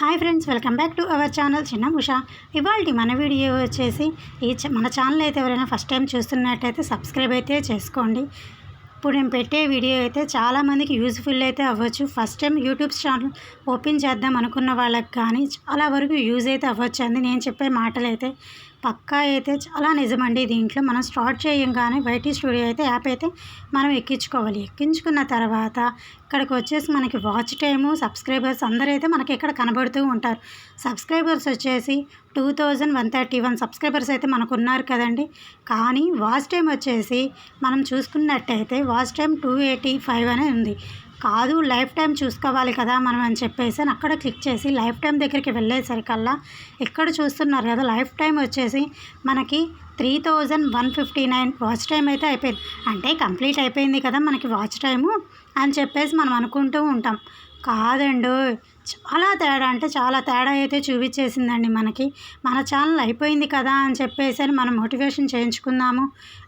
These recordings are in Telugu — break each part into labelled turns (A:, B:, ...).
A: Hi friends welcome back to our channel Chinna Usha. ఇవాళ మన వీడియో వచ్చేసి ఈ మన ఛానల్ అయితే ఎవరైనా ఫస్ట్ టైం చూస్తున్నట్టయితే సబ్స్క్రైబ్ అయితే చేసుకోండి. ఇప్పుడు నేను పెట్టే వీడియో అయితే చాలామందికి యూజ్ఫుల్ అయితే అవ్వచ్చు. First time YouTube channel open చేద్దాం అనుకున్న వాళ్ళకి కానీ చాలా వరకు యూజ్ అయితే అవ్వచ్చు. అండి నేను చెప్పే మాటలు అయితే పక్కా అయితే చాలా నిజమండి. దీంట్లో మనం స్టార్ట్ చేయంగానే వైటీ స్టూడియో అయితే యాప్ అయితే మనం ఎక్కించుకోవాలి. ఎక్కించుకున్న తర్వాత ఇక్కడికి వచ్చేసి మనకి వాచ్ టైము సబ్స్క్రైబర్స్ అందరూ అయితే మనకి ఇక్కడ కనబడుతూ ఉంటారు. సబ్స్క్రైబర్స్ వచ్చేసి two thousand one thirty one subscribers అయితే మనకు ఉన్నారు కదండి. కానీ వాచ్ టైం వచ్చేసి మనం చూసుకున్నట్టయితే watch time two eighty five అనే ఉంది. కాదు లైఫ్ టైం చూసుకోవాలి కదా మనం అని చెప్పేసి అని అక్కడ క్లిక్ చేసి లైఫ్ టైం దగ్గరికి వెళ్ళేసరికల్లా ఇక్కడ చూస్తున్నారు కదా లైఫ్ టైం వచ్చేసి మనకి three thousand one fifty nine watch time అయితే అయిపోయింది. అంటే కంప్లీట్ అయిపోయింది కదా మనకి వాచ్ టైము అని చెప్పేసి మనం అనుకుంటూ ఉంటాం. కాదండు. చాలా తేడా అంటే చాలా తేడా అయితే చూపించేసిందండి మనకి. మన ఛానల్ అయిపోయింది కదా అని చెప్పేసి అని మనం మోటివేషన్ చేయించుకుందాము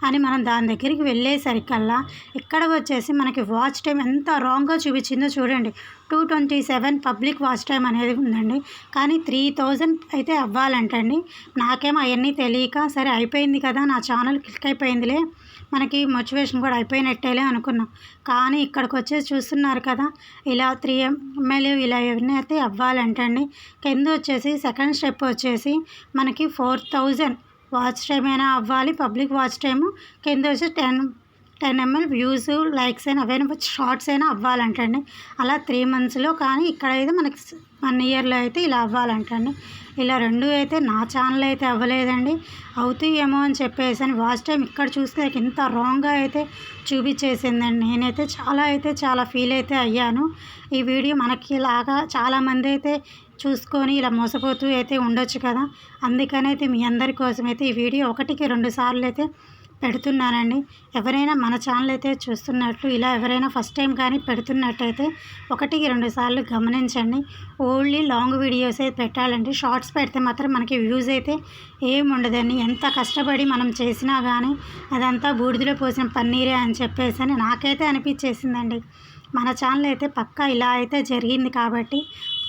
A: అని మనం దాని దగ్గరికి వెళ్ళేసరికల్లా ఇక్కడ వచ్చేసి మనకి వాచ్ టైం ఎంత రాంగ్గా చూపించిందో చూడండి. Two twenty seven public watch time అనేది ఉందండి. కానీ త్రీ థౌజండ్ అయితే అవ్వాలంటండి. నాకేమో అవన్నీ తెలియక సరే అయిపోయింది కదా నా ఛానల్ క్లిక్ అయిపోయిందిలే మనకి మోటివేషన్ కూడా అయిపోయినట్టేలే అనుకున్నాం. కానీ ఇక్కడికి వచ్చేసి చూస్తున్నారు కదా ఇలా త్రీ ఎమ్మెల్యే ఇలా ఇవన్నీ అయితే అవ్వాలంటండి కింద వచ్చేసి సెకండ్ స్టెప్ వచ్చేసి మనకి ఫోర్ థౌజండ్ వాచ్ టైం అయినా అవ్వాలి పబ్లిక్ వాచ్ టైము. కింద వచ్చి ten ten ML views likes అయినా అవైనా షార్ట్స్ అయినా అవ్వాలంటండి. అలా త్రీ మంత్స్లో కానీ ఇక్కడైతే మనకి వన్ ఇయర్లో అయితే ఇలా అవ్వాలంటండి. ఇలా రెండు అయితే నా ఛానల్ అయితే అవ్వలేదండి. అవుతాయేమో అని చెప్పేసి అని వాచ్ టైం ఇక్కడ చూస్తే నాకు ఇంత రాంగ్గా అయితే చూపించేసిందండి. నేనైతే చాలా అయితే చాలా ఫీల్ అయితే అయ్యాను. ఈ వీడియో మనకి ఇలాగా చాలామంది అయితే చూసుకొని ఇలా మోసపోతూ అయితే ఉండొచ్చు కదా. అందుకనైతే మీ అందరి కోసం అయితే ఈ వీడియో ఒకటికి రెండు సార్లు అయితే పెడుతున్నానండి ఎవరైనా మన ఛానల్ అయితే చూస్తున్నట్లు ఇలా ఎవరైనా ఫస్ట్ టైం కానీ పెడుతున్నట్టయితే ఒకటికి రెండు సార్లు గమనించండి. ఓన్లీ లాంగ్ వీడియోస్ అయితే పెట్టాలండి. షార్ట్స్ పెడితే మాత్రం మనకి వ్యూస్ అయితే ఏముండదండి ఉండదండి. ఎంత కష్టపడి మనం చేసినా కానీ అదంతా బూడిదలో పోసిన పన్నీరే అని చెప్పేసి అని నాకైతే అనిపించేసిందండి. మన ఛానల్ అయితే పక్కా ఇలా అయితే జరిగింది కాబట్టి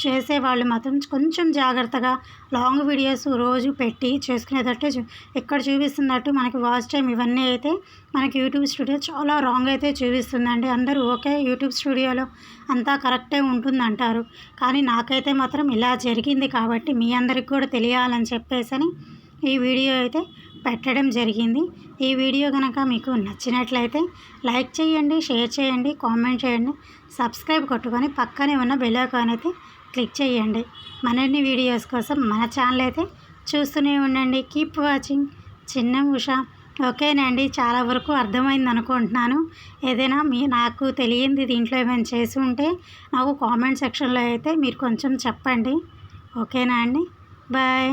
A: చేసేవాళ్ళు మాత్రం కొంచెం జాగ్రత్తగా లాంగ్ వీడియోస్ రోజు పెట్టి చేసుకునేటట్టు చూ- ఇక్కడ చూపిస్తున్నట్టు మనకి వాచ్ టైం ఇవన్నీ అయితే మనకి యూట్యూబ్ స్టూడియో చాలా రాంగ్ అయితే చూపిస్తుందండి. అందరూ ఓకే యూట్యూబ్ స్టూడియోలో అంతా కరెక్టే ఉంటుంది అంటారు కానీ నాకైతే మాత్రం ఇలా జరిగింది కాబట్టి మీ అందరికి కూడా తెలియాలని చెప్పేసి ఈ వీడియో అయితే పెట్టడం జరిగింది. ఈ వీడియో కనుక మీకు నచ్చినట్లయితే లైక్ చేయండి షేర్ చేయండి కామెంట్ చేయండి సబ్స్క్రైబ్ కొట్టుకొని పక్కనే ఉన్న బెల్ ఐకాన్ అయితే క్లిక్ చేయండి. మరిన్ని వీడియోస్ కోసం మన ఛానల్ అయితే చూస్తూనే ఉండండి. Keep watching. చిన్న ఉష. ఓకేనండి చాలా వరకు అర్థమైంది అనుకుంటున్నాను. ఏదైనా మీ నాకు తెలియంది దీంట్లో ఏమైనా చేసి ఉంటే నాకు కామెంట్ సెక్షన్లో అయితే మీరు కొంచెం చెప్పండి. ఓకేనా అండి? బాయ్.